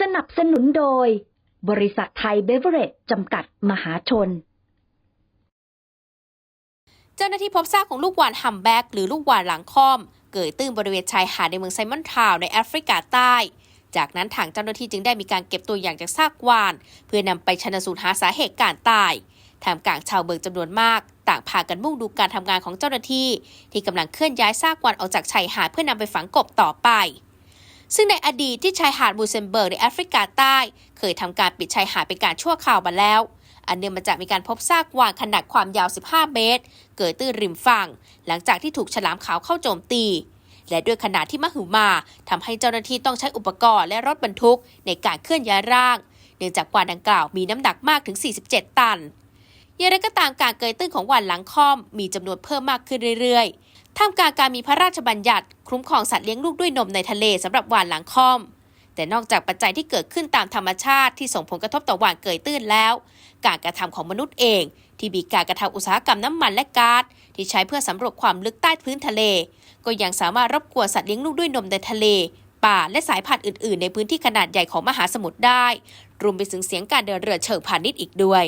สนับสนุนโดย บริษัทไทยเบเวอเรจจำกัดมหาชน เจ้าหน้าที่พบซากของลูกวานฮัมแบกหรือลูกวานหลังค่อม เกิดตื้นบริเวณชายหาดในเมืองไซมอนทาวในแอฟริกาใต้ จากนั้นทางเจ้าหน้าที่จึงได้มีการเก็บตัวอย่างจากซากวาน เพื่อนำไปชนสูตรหาสาเหตุการตายทามกลางชาวเบิกจำนวนมาก ต่างพากันมุ่งดูการทำงานของเจ้าหน้าที่ ที่กำลังเคลื่อนย้ายซากวานออกจากชายหาดเพื่อนำไปฝังกบต่อไป ซึ่งในอดีตที่ชายหาดมูเซมเบิร์กในแอฟริกาใต้ เคยทำการปิดชายหาดเป็นการชั่วคราวมาแล้ว อันเนื่องมาจากมีการพบซากวานขนาดความยาว 15 เมตร เกิดตื้นริมฝั่ง หลังจากที่ถูกฉลามขาวเข้าโจมตี และด้วยขนาดที่มหึมาทำให้เจ้าหน้าที่ต้องใช้อุปกรณ์และรถบรรทุกในการเคลื่อนย้ายร่าง เนื่องจากวานดังกล่าวมีน้ำหนักมากถึง 47 ตัน อย่างไรก็ตามการเกยตื้นของวานหลังคอมมีจำนวนเพิ่มมากขึ้นเรื่อยๆ ท่ามกลางการมีพระราชบัญญัติ คุ้มครองสัตว์เลี้ยงลูกด้วยนมในทะเลสำหรับวานหลังคอม แต่นอกจากปัจจัยที่เกิดขึ้นตามธรรมชาติที่ส่งผลกระทบต่อวานเกยตื้นแล้ว การกระทำของมนุษย์เอง ที่มีการกระทำอุตสาหกรรมน้ำมันและก๊าซที่ใช้เพื่อสำรวจความลึกใต้พื้นทะเล ก็ยังสามารถรบกวนสัตว์เลี้ยงลูกด้วยนมในทะเลป่าและสายพันธุ์อื่น ๆ ในพื้นที่ขนาดใหญ่ของมหาสมุทรได้ รวมไปถึงเสียงการเดินเรือเชิงพาณิชย์อีกด้วย